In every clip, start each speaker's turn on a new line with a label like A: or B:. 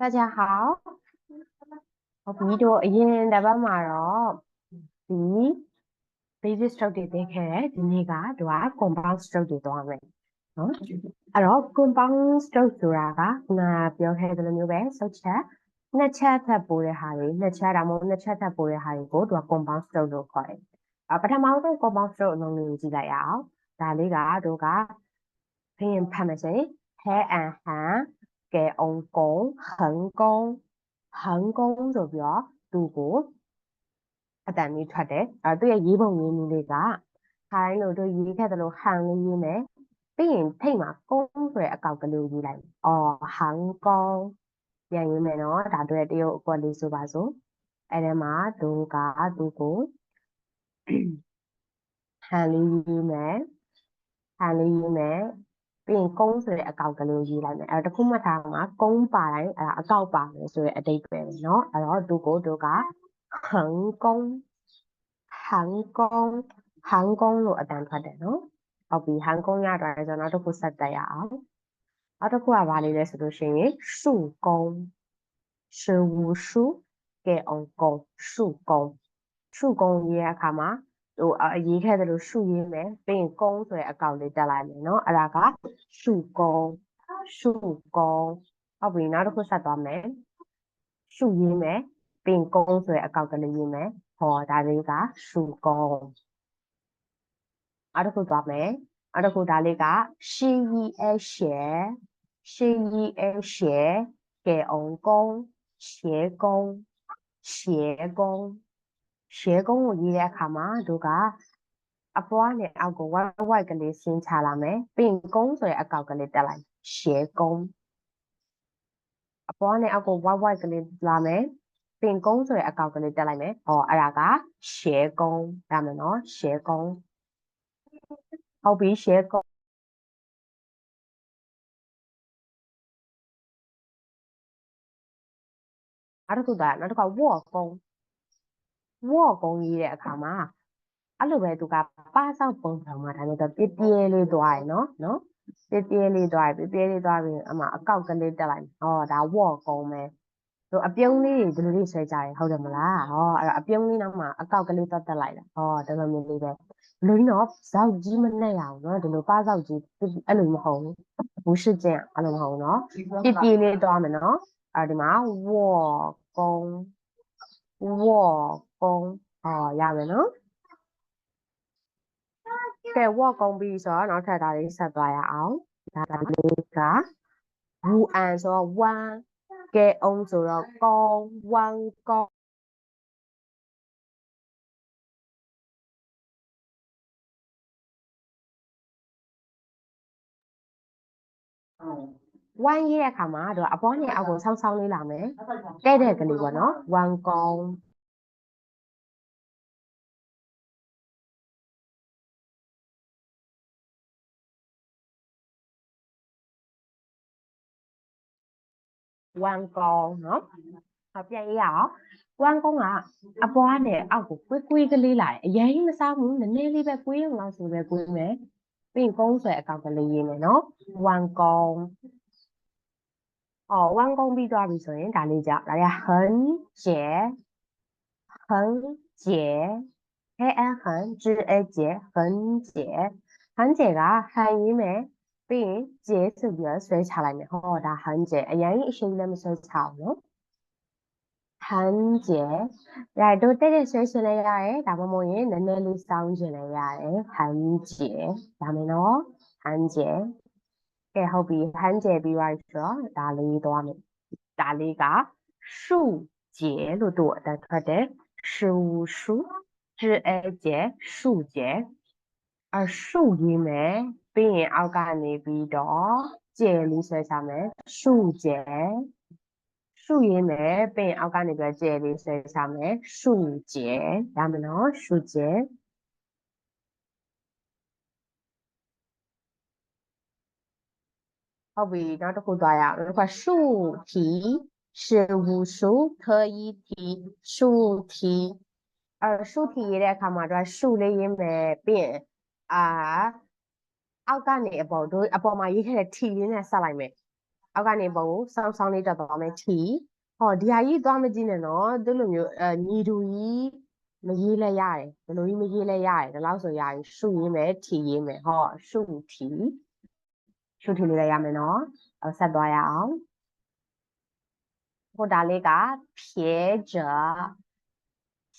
A: 大家好ဟုတ်ပြီတို့အရင်တစ်ပတ်မှာတော့ဒီ basic stroke တွေသင်ခဲ့တယ်ဒီနေ့ကတို့က compound stroke တွေသွားမယ်နော်အဲ့တော့ compound stroke ဆိုတာကခုနကပြောခဲ့တဲ့လိုမျိုးပဲစုတ်ချက်နှစ်ချက်ထပ်ပိုးတဲ့ဟာတွေနှစ်ချက်ဒါမှမဟုတ်နှစ်ချက်ထပ်ပိုးတဲ့ဟာတွေကိုတို့က compound stroke လို့ခေါ်တယ်အပထမဆုံး compound stroke အလုံးလေးကိုကြည့်လိုက်ရအောင်ဒါလေးကတို့ကဖင်ဖတ်မယ်ဆိုရင်ဟဲအန်ဟန် ကဲအောင်ကုန်းဟန်ကုန်းဟန်ကုန်းဆိုပြီးတော့သူ့ကိုအတန်လေးထွက်တယ်အဲသူ့ရဲ့ရေးပုံရေးနည်းလေးကခိုင်းလို့တို့ရေးခဲ့တယ်လို့ဟန်လေးရေးမယ်ပြီးရင်ထိတ်မှာကုန်းဆိုတဲ့အကောက်ကလေးကိုရေးလိုက်မယ်အော်ဟန်ကုန်းပြန်ရေးမယ်နော်ဒါတို့ရဲ့တရုတ်အကွက်လေးဆိုပါစို့အဲ့ဒီမှာသူကသူ့ကိုဟန်လေးရေးမယ်ဟန်လေးရေးမယ် ပြီးရင်ကုန်းဆိုတဲ့အကောင့်ကလေးရေးလိုက်မယ်အဲ့တော့တခုမှတ်ထားမှာကုန်းပါတိုင်းအဲ့ဒါအကောင့်ပါမယ်ဆိုတဲ့အတိတ်ပဲเนาะအဲ့တော့ဒုကိုဒုကဟန်ကုန်းဟန်ကုန်းဟန်ကုန်းလို့အတန်ထွက်တယ်เนาะဟုတ်ပြီဟန်ကုန်းရတော့ကျွန်တော်တို့ခုဆက်တက်ရအောင်နောက်တစ်ခုကဘာလေးလဲဆိုလို့ရှိရင်စုကုန်းရှဝူရှုကေအောင်ကုန်းစုကုန်းစုကုန်းရေးအခါမှာ ဟိုအရေးခဲတယ်လို့ရှုရင်းမယ်ပြီးရင်ကုန်းဆိုတဲ့အကောင့်လေးတက်လိုက်မယ်နော်အဲ့ဒါကရှုကုန်းရှုကုန်းဟုတ်ပြီနောက်တစ်ခုဆက်သွားမယ်ရှုရင်းမယ်ပြီးရင်ကုန်းဆိုတဲ့အကောင့်ကလေးရင်းမယ်ဟောဒါလေးကရှုကုန်းအဲ့ဒါကိုသွားမယ်အဲ့ဒါကိုဒါလေးကရှီယီအရှေရှီယီအရှေကေအောင်ကုန်းရှေကုန်းရှေကုန်း ရှဲကုန်းကိုရေးတဲ့အခါမှာတို့ကအပွားနဲ့အောက်ကို white white ကလေးဆင်းချလာမယ်ပြီးရင်ကုန်းဆိုတဲ့အကောက်ကလေးတက်လိုက်ရှဲကုန်းအပွားနဲ့အောက်ကို white white ကလေးလာမယ်ပင်ကုန်းဆိုတဲ့အကောက်ကလေးတက်လိုက်မယ်။ဟောအဲ့ဒါကရှဲကုန်းရမယ်နော်ရှဲကုန်းဟုတ်ပြီရှဲကုန်းနောက်တစ်ခုကနောက်တစ်ခါဝေါ်ကုန်း ဝေါ့ကုန်းရေးတဲ့အခါမှာအဲ့လိုပဲသူကပါဆောက်ပုံစံမှာဒါမျိုးတော့ပြပြဲလေးသွားရယ်နော်နော်ပြပြဲလေးသွားရယ်ပြပြဲလေးသွားပြီးအမှအကောက်ကလေးတက်လိုက်ဟောဒါဝေါ့ကုန်းပဲသူအပြုံးလေးတွေဒီလိုလေးဆွဲကြရယ်ဟုတ်တယ်မလားဟောအဲ့တော့အပြုံးလေးနောက်မှာအကောက်ကလေးတက်တက်လိုက်တာဟောဒီလိုမျိုးလေးပဲလူကြီးတော့ဇောက်ကြီးမနဲ့ရအောင်နော်ဒီလိုပါဇောက်ကြီးအဲ့လိုမဟုတ်ဘူးဘူးရှိကျင်အဲ့လိုမဟုတ်နော်ပြပြဲလေးသွားမယ်နော်အဲ့ဒီမှာဝေါ့ကုန်းဝေါ့ ကုန်းဟောရမယ်နော်ကဲဝေါ့ကုန်းပြီးဆိုတော့နောက်ထပ်ဒါလေးဆက်သွားရအောင်ဒါလေးကဝူအန်ဆိုတော့ဝမ်ကဲအောင်ဆိုတော့ကုန်းဝမ်ကုန်းဝမ်ရေးတဲ့အခါ ဝမ်ကောင်းနော်ဟောပြရအောင်ဝမ်ကောင်းကအပွားနဲ့အောက်ကိုကွေးကွေးကလေးလာတယ်အရင်မစားဘူးနည်းနည်းလေးပဲကွေးရုံလောက်ဆိုပဲကွေးမယ်ပြီးကုန်းဆွဲအကောက်ကလေးရေးမယ်နော်ဝမ်ကောင်းအော်ဝမ်ကောင်းပြီးသွားပြီဆိုရင်ဒါလေးကြောင့်ဒါရဟန်ကျေဟန်ကျေဟဲအန်ဟန်ဇီအကျေဟန်ကျေဟန်ကျေကဟန်ရေးမယ် 比节是比水草来得好大很多，因为水里面没有草哟。很多，然后在这水里面呀，大毛毛鱼在那里生存着呀，很多，大很多，很多。给后边很多比外说大得多没，大得多，树节多得多的，可得树树枝节树节，而树里面。 ပြီးရင်အောက်ကနေပြီးတော့ကျဲလေးဆွဲချမယ်စုကျဲစုရေးမယ်ပြီးရင်အောက်ကနေပြီးတော့ကျဲလေးဆွဲချမယ်စုကျဲရမယ်နော်စုကျဲဟုတ်ပြီနောက်တစ်ခုသွားရအောင်နောက်က数题是无数可以题数题အဲ数题ရေးတဲ့အခါမှာတော့数လေးရေးမယ်ပြီးရင် အောက်ကနေအပေါ်တို့အပေါ်မှာရေးခဲ့တဲ့ t လေးနဲ့ဆက်လိုက်မယ်အောက်ကနေပုံကိုစောင်းစောင်းလေးတက်သွားမယ် t ဟောဒီဟာကြီးသွားမကြည့်နဲ့နော်သူ့လိုမျိုးအညီတူကြီးမရေးလဲရတယ်ဘယ်လိုကြီးမရေးလဲရတယ်ဒါလောက်ဆိုရရင်ရှုရေးမယ် t ရေးမယ်ဟောရှု t ရှု t လေးလည်းရမယ်နော်ဆက်သွားရအောင်ဟိုဒါလေးကဖြဲကြ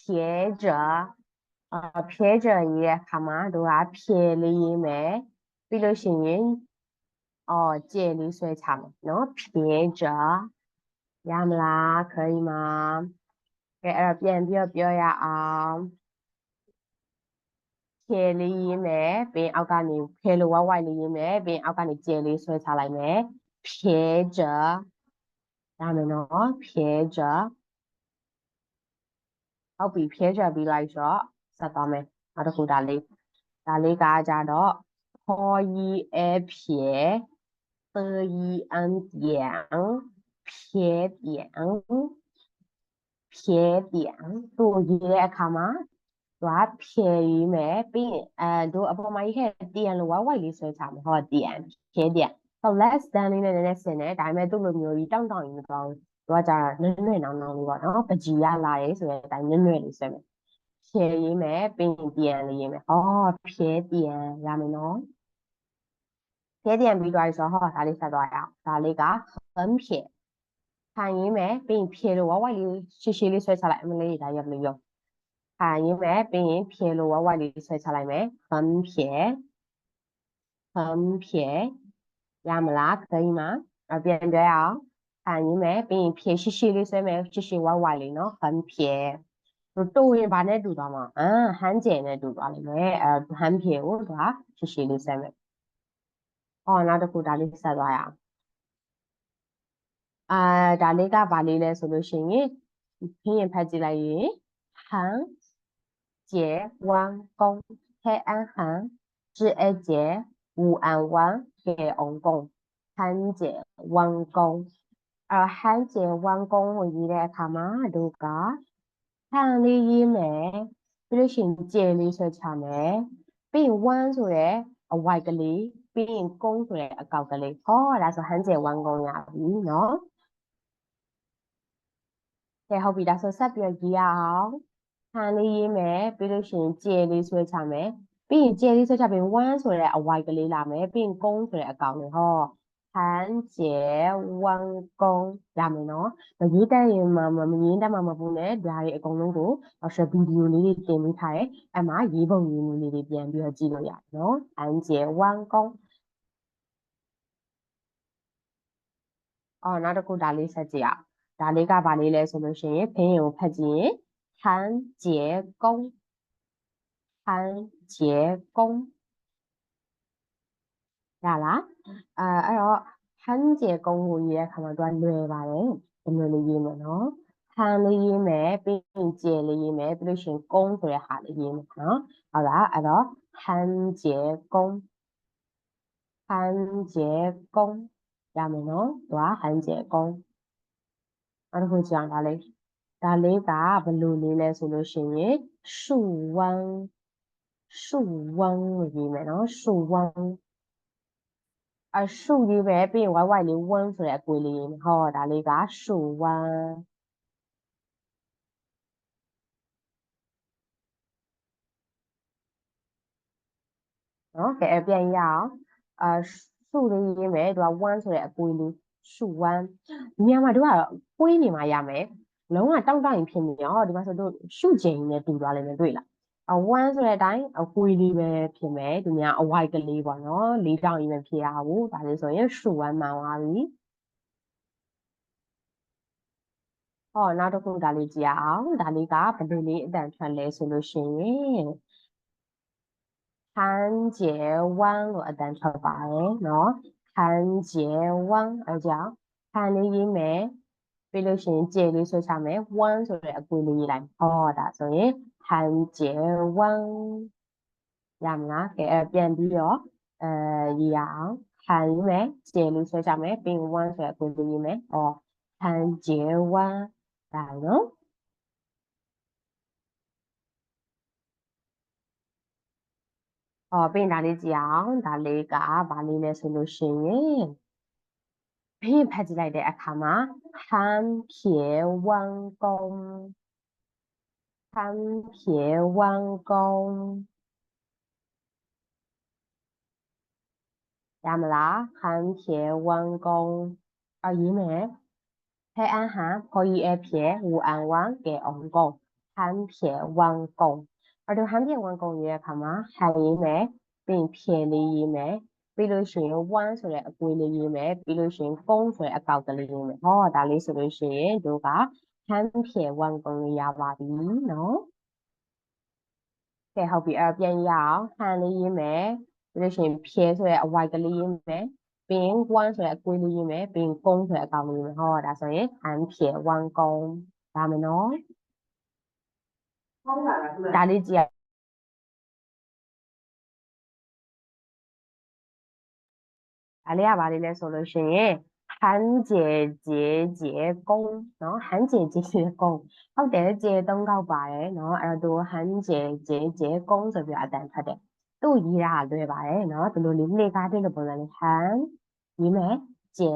A: ဖြဲကြအဖြဲကြရေးတဲ့အခါမှာတို့ကဖြဲလေးရေးမယ် ပြီးလို့ရှိရင်အော်ကျဲလေးဆွဲချမယ်နော်ဖြေကြရမလားခရီးမှာကဲအဲ့တော့ပြန်ပြီးတော့ပြောရအောင်ကျဲလေးရင်းမယ်ပင်အောက်ကနေဖဲလိုဝဝိုက်လေးရင်းမယ်ပင်အောက်ကနေကျဲလေးဆွဲချလိုက်မယ်ဖြေကြရမယ်နော်ဖြေကြဟုတ်ပြီဖြေကြပြီးလိုက်တော့ဆက်သွားမယ်နောက်တစ်ခုဒါလေးဒါလေးကကြတော့ ခေါ်ရီအ撇得一安点撇点撇点တို့ရေးတဲ့အခါမှာသူကဖြယ်ရေးမယ်ပြီးရင်အဲတို့အပေါ်မှာရေးခဲ့တဲ့ tn လို့ဝိုက်ဝိုက်လေးဆွဲချမယ်ဟော tn ဖြဲ点ဟော less than လေးနဲ့နည်းနည်းဆင်တယ်ဒါပေမဲ့သူ့လိုမျိုးကြီးတောင့်တောင့်ရင်မကောင်းဘူးသူကကြာနွဲ့နွဲ့နောင်နောင်လေးပေါ့နော်ပကြီးရလာတယ်ဆိုတဲ့အတိုင်းနွဲ့နွဲ့လေးဆွဲမယ် ဖြဲရေးမယ်ပြီးရင် tn လေးရေးမယ်ဟောဖြဲ tn ရမယ်နော်ဖြဲ tn ပြီးသွားပြီဆိုတော့ဟောဒါလေးဆက်သွားရအောင်ဒါလေးက很撇ခံရင်းမယ်ပြီးရင်ဖြေလို့ဝဝလေးရှည်ရှည်လေးဆွဲချလိုက်အမလေးဒါရဘလို့ရောခံရင်းမယ်ပြီးရင်ဖြေလို့ဝဝလေးဆွဲချလိုက်မယ်很撇很撇ရမလား可以吗အပြန်ပြောရအောင်ခံရင်းမယ်ပြီးရင်ဖြေရှည်ရှည်လေးဆွဲမယ်ရှည်ရှည်ဝဝလေးနော်很撇 တိုးရင်ဗာနဲ့တူသွားမှာအမ်ဟန်းကျယ်နဲ့တူသွားလိမ့်မယ်အဲဟန်းဖြေကိုသူကရှည်ရှည်လေးဆွဲမယ်အော်နောက်တစ်ခုဒါလေးဆက်သွားရအောင်အာဒါလေးကဗာလေးလဲဆိုလို့ရှိရင်ဖင်းရင်ဖတ်ကြည့်လိုက်ရင်ဟန်ကျေဝမ်ကုန်းဟဲအန်ဟန်ဇီအကျေဝူအန်ဝမ်ကေအောင်ကုန်းဟန်ကျေဝမ်ကုန်းအဟန်ကျေဝမ်ကုန်းကိုရေးတဲ့အခါမှာတို့က ဟန်လေးရေးမယ်ပြီးလို့ရှိရင်ကျေလေးဆွဲချမယ်ပြီးရင်ဝမ်ဆိုတဲ့အဝိုက်ကလေးပြီးရင်ကုန်းဆိုတဲ့အကောက်ကလေးဟောဒါဆိုဟန်ကျေဝမ်ကုန်းရပြီเนาะကဲဟုတ်ပြီဒါဆိုဆက်ပြီးရေးရအောင်ဟန်လေးရေးမယ်ပြီးလို့ရှိရင်ကျယ်လေးဆွဲချမယ်ပြီးရင်ကျယ်လေးဆွဲချပြီး1ဆိုတဲ့အဝိုက်ကလေးလာမယ်ပြီးရင်ကုန်းဆိုတဲ့အကောင်လေးဟော ဟန်ကျယ်1ကုန်းရမယ်နော်မရေးတတ်ရင်မမရေးတတ်မှမဘူးနဲ့ဒါတွေအကုန်လုံးကိုဆက်ဗီဒီယိုလေးတွေတင်ပေးထားတယ်အဲ့မှာရေးပုံရေးမှုလေးတွေပြန်ပြီးတော့ကြည့်လို့ရတယ်နော်ဟန်ကျယ်1ကုန်းအော်နောက်တစ်ခုဒါလေးဆက်ကြည့်အောင်ဒါလေးကဘာလေးလဲဆိုလို့ရှိရင်ဖင်းရင်ကိုဖတ်ကြည့်ရင်ဟန်ကျေကုန်းဟန်ကျေကုန်း ရလားအဲအဲ့တော့ဟန်ကျေကုန်းကိုရေးတဲ့အခါမှာသူကလွယ်ပါတယ်ဒီလိုလေးရေးမယ်နော်ဟန်လေးရေးမယ်ပြီးရင်ကျေလေးရေးမယ်ပြီးလို့ရှိရင်ကုန်းဆိုတဲ့ဟာလေးရေးမယ်နော်ဟုတ်လားအဲ့တော့ဟန်ကျေကုန်းဟန်ကျေကုန်းရမယ်နော်သူကဟန်ကျေကုန်းအဲ့တော့ကြောင်ဒါလေးဒါလေးကဘယ်လိုလေးလဲဆိုလို့ရှိရင်ရှူဝမ်းရှူဝမ်းရေးမယ်နော်ရှူဝမ်း အရှုရေးပဲပြီးရင်ဝိုက်ဝိုက်လေးဝန်းဆိုတဲ့အကွေလေးဟောဒါလေးကရှုဝန်းနော်ကဲပြန်ရအောင်အရှုလေးရေးမယ်သူကဝန်းဆိုတဲ့အကွေလေးရှုဝမ်းဒီနေရာမှာတို့ကပွေးနေမှရမယ်လုံးဝတောင့်တောင့်ရင်ဖြစ်နေရောဒီမှာဆိုတို့ရှုကျင်နဲ့တူသွားလိမ့်မယ်တွေ့လား အဝမ်းဆိုတဲ့အတိုင်းအကွေးလေးပဲဖြစ်မယ်သူများအဝိုက်ကလေးပေါ့နော်လေးချောင်းကြီးပဲဖြစ်ရဘူးဒါဆိုဆိုရင်ရှူဝမ်းမှန်သွားပြီဟောနောက်တစ်ခုဒါလေးကြည့်အောင်ဒါလေးကဘယ်လိုလေးအတန်ထွက်လဲဆိုလို့ရှိရင်ခံကျေဝမ်းလို့အတန်ထွက်ပါတယ်နော်ခံကျေဝမ်းအကြောင်းခံလေးရေးမယ်ပြီးလို့ရှိရင်ကျေလေးဆွဲချမယ်ဝမ်းဆိုတဲ့အကွေးလေးရေးလိုက်ဟောဒါဆိုရင် ဟန်ကျေဝမ်ရမလားကဲအဲ့ပြန်ပြီးတော့အဲရေးရအောင်ဟန်ရေးမယ်ကျေလေးဆွဲချမယ်ပြီးရင်1ဆိုတဲ့အကွေလေးရေးမယ်ဟောဟန်ကျေဝမ်ဒါနော်ဟောပြင်ဒါလေးကြည့်အောင်ဒါလေးကဘာလေးလဲဆိုလို့ရှိရင်ဘင်းဖတ်ကြည့်လိုက်တဲ့အခါမှာဟန်ဖြေဝမ်ကုံဟန်ဖြေဝမ်ကုံ ရမလားဟန်ဖြေဝမ်ကုံအရေးမယ်ဖဲအန်ဟန်ဖော်ရီအဖြေဝူအန်ဝမ်ကေအောင်ကုံဟန်ဖြေဝမ်ကုံအဲ့တော့ဟန်ဖြေဝမ်ကုံရဲ့အခါမှာဟန်ရေးမယ်ပြီးဖြေလေးရေးမယ်ပြီးလို့ရှိရင်1ဆိုတဲ့အကွေးလေးရေးမယ်ပြီးလို့ရှိရင်ကု န်းဆိုတဲ့အကောက်ကလေးရေးမယ်ဟောဒါလေးဆိုလို့ရှိရင်တို့ကဟန်ဖြေ1ကုန်းလေးရပါပြီနော်ကဲဟုတ်ပြီအဲ့ပြန်ရအောင်ဟန်လေးရေးမယ်ပြီးလို့ရှိရင်ဖြေဆိုတဲ့အဝိုက်ကလေးရေးမယ်ပြီးရင်1ဆိုတဲ့အကွေးလေးရေးမယ်ပြီးရင်ကုန်းဆိုတဲ့အကောက်လေးရေးမယ်ဟောဒါဆိုရင်ဟန်ဖြေ1ကုန်းဒါမယ်နော်ဒါလေးကြည့်ဒါလေးကဘာလေးလဲဆိုလို့ရှိရင် ဟန်ကျေကျေကျေကုန်းเนาะဟန်ကျေကျေကျေကုန်းဟုတ်တယ်ကျေသုံးခေါက်ပါတယ်เนาะအဲ့တော့ဟန်ကျေကျေကျေကုန်းဆိုပြီးအတန်ဖတ်တယ်သူ့ရေးတာလွယ်ပါတယ်เนาะဒီလိုလေးလှေကားတဲ့ပုံစံလေးဟန်ရေးမယ်ကျေ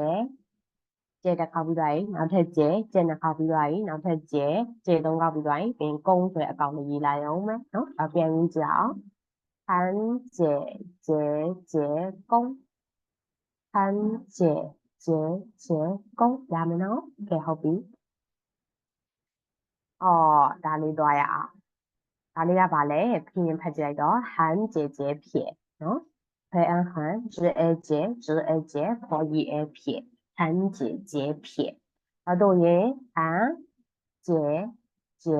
A: ကျေတစ်ခေါက်ပြီးသွားရင်နောက်ထပ်ကျေကျေနှစ်ခေါက်ပြီးသွားရင်နောက်ထပ်ကျေကျေသုံးခေါက်ပြီးသွားရင်ပြင်ကုန်းဆိုတဲ့အကောင်လေးရေးလိုက်အောင်မယ်เนาะအပြန်ကြီးကြအောင်ဟန်ကျေကျေကျေကုန်းဟန်ကျေ 写写讲下面哦，给后边。哦，哪里多呀？哪里呀？把嘞拼音拍起来哟，横截截撇，喏，拍按横，直按截，直按截，破一按撇，横姐姐撇。啊，读音啊，姐姐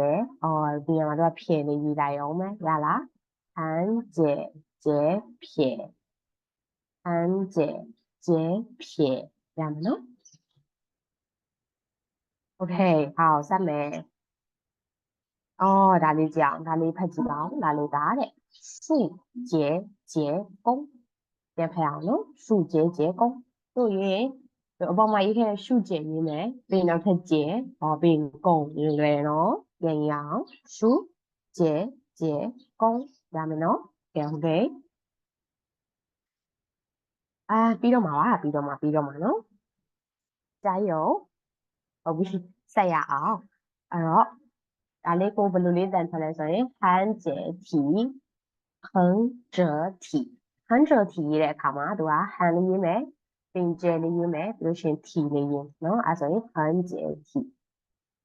A: 哦，拼音嘛都要撇的一来用咩？呀啦，横姐姐撇，横姐姐撇。 ရမယ်နော်โอเคဟောဆက်မယ်အော်ဒါလေးကြအောင်ဒါလေးဖတ်ကြည့်ပါဦးဒါလေးဒါတဲ့စုကျေကျေကုန်းပြန်ဖတ်အောင်နော်စုကျေကျေကုန်းတို့ရင်အပေါ်မှာရေးခဲ့တဲ့ရှုကျေရေးမယ်ပြီးနောက်ထပ်ကျေဟောပြီးကုန်းလွယ်နော်ပြန်ရအောင်ရှုကျေကျေကုန်းရမယ်နော်ကဲဟုတ်ကဲ့ အာပြီးတော့မှာပါပြီးတော့မှာပြီးတော့မှာနော်加油ဟုတ်ပြီဆက်ရအောင်အဲ့တော့ဒါလေးကိုဘယ်လိုလေးတန်ထွက်လဲဆိုရင်ဟန်ကျေတီဟန်ဂျေတီဟန်ဂျေတီရေးတဲ့အခါမှာသူကဟန်လေးရေးမယ်ပင်ကျဲလေးရေးမယ်ပြီးလို့ရှိရင်တီလေးရေးနော်အဲ့ဆိုရင်ဟန်ကျေတီ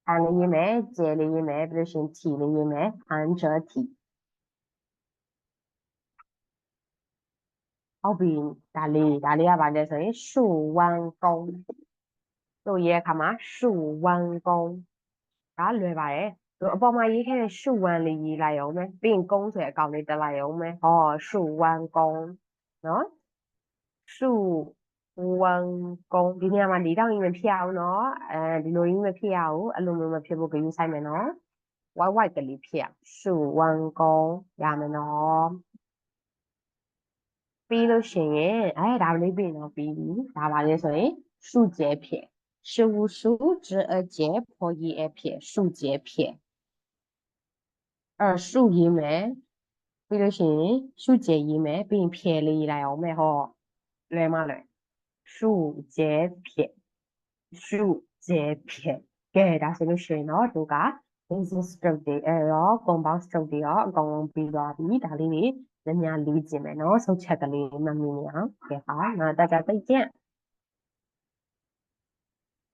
A: ဟန်လေးရေးမယ်ကျဲလေးရေးမယ်ပြီးလို့ရှိရင်တီလေးရေးမယ်ဟန်ဂျေတီ ဟုတ်ပြီဒါလေးဒါလေးကဘာလဲဆိုရင်ရှုဝမ်ကုန်းတို့ရေးတဲ့အခါမှာရှုဝမ်ကုန်းဒါလွယ်ပါတယ်တို့အပေါ်မှာရေးခဲ့တဲ့ရှုဝမ်လေးရေးလိုက်အောင်မယ်ပြီးရင်ကုန်းဆိုတဲ့အကောင်လေးတက်လိုက်အောင်မယ်ဟောရှုဝမ်ကုန်းနော်ရှုဝမ်ကုန်းဒီနေရာမှာ၄တောင်ကြီးမဖြစ်အောင်နော်အဲဒီလိုကြီးမဖြစ်အောင်အဲ့လိုမျိုးမဖြစ်ဖို့ဂရုစိုက်မယ်နော် white white ကလေးဖြစ်အောင်ရှုဝမ်ကုန်းရမယ်နော် ပြီးလို့ရှိရင်အဲဒါလေးပြီးတော့ပြီးပြီဒါပါလေဆိုရင်ရှုကျဲဖြစ်十五数之二节破一二撇数节撇အဲ့စုရေးမယ်ပြီးလို့ရှိရင်စုကျဲရေးမယ်ပြီးရင်ဖြဲလေးရေးလိုက်အောင်မယ်ဟောလွယ်မလွယ်စုကျဲဖြဲစုကျဲဖြဲကဲဒါဆိုလို့ရှိရင်တော့တို့က basic stroke တွေအဲ့တော့ compound stroke တွေရောအကုန်လုံးပြီးသွားပြီဒါလေးတွေ များများလေးကျင်မယ်နော်ဆုံးချက်ကလေးမမီနေအောင်ကဲဟာငါတက်ကတိတ်ကျက်